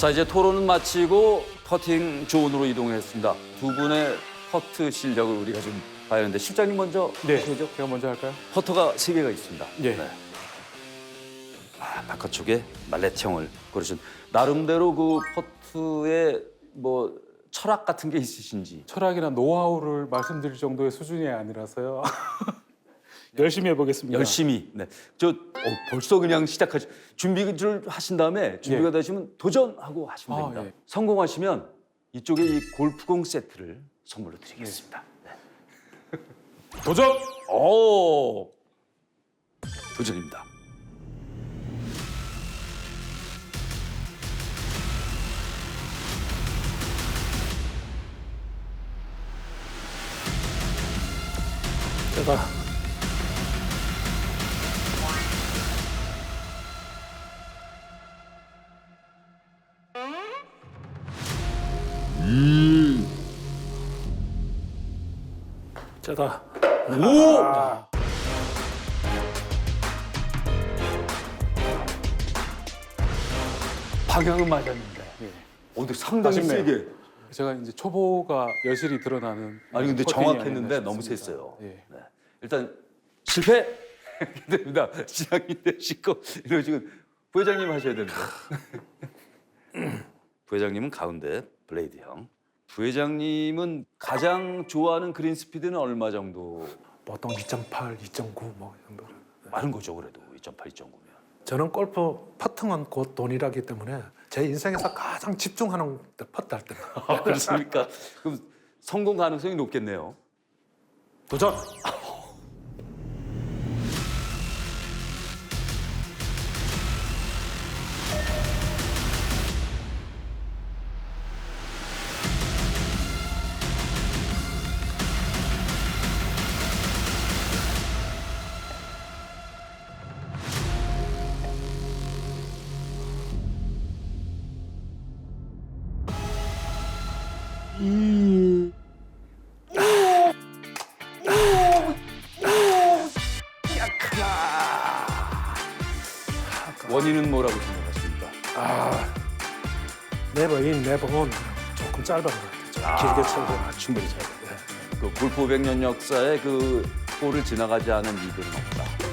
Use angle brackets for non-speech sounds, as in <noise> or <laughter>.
자 이제 토론은 마치고 퍼팅 존으로 이동했습니다. 두 분의 퍼트 실력을 우리가 좀 봐야 하는데 실장님 먼저 네, 하시죠. 제가 먼저 할까요? 퍼터가 세 개가 있습니다. 예. 아, 바깥쪽에 말레형을 고르신 나름대로 그 퍼트의 뭐 철학 같은 게 있으신지. 철학이나 노하우를 말씀드릴 정도의 수준이 아니라서요. <laughs> 열심히 해보겠습니다. 열심히. 네. 저 어, 벌써 그냥 시작하시 준비를 하신 다음에 준비가 예. 되시면 도전하고 하시면 아, 됩니다. 예. 성공하시면 이쪽에 이 골프공 세트를 선물로 드리겠습니다. 네. <laughs> 도전! 오! 도전입니다. 제가 제가 오! 방향은 맞았는데. 예. 어, 근데 상당히 아쉽네요. 세게. 제가 이제 초보가 여실히 드러나는 아니 근데 정확했는데 아니었나 너무 싶습니다. 셌어요. 예. 네. 일단 실패 <laughs> 됩니다. 시장님 되시고 이러 지금 부회장님 하셔야 됩니다. <laughs> 부회장님은 가운데 블레이드 형. 부회장님은 가장 좋아하는 그린 스피드는 얼마 정도? 보통 2.8, 2.9뭐 정도. 많은 거죠 그래도 2.8, 2.9면. 저는 골프 퍼팅은 곧 돈이라기 때문에 제 인생에서 가장 집중하는 때 퍼트 할 때입니다. 아, <laughs> 그렇습니까? 그럼 성공 가능성이 높겠네요. 도전! 원인은 뭐라고 생각하십니까? 아, 네버 인, 네버 온 조금 짧은 것 같아요. 좀 길게 쳐도 아, 충분히 잘 돼. 그 골프 100년 역사에 그 골을 지나가지 않은 이들은 없다.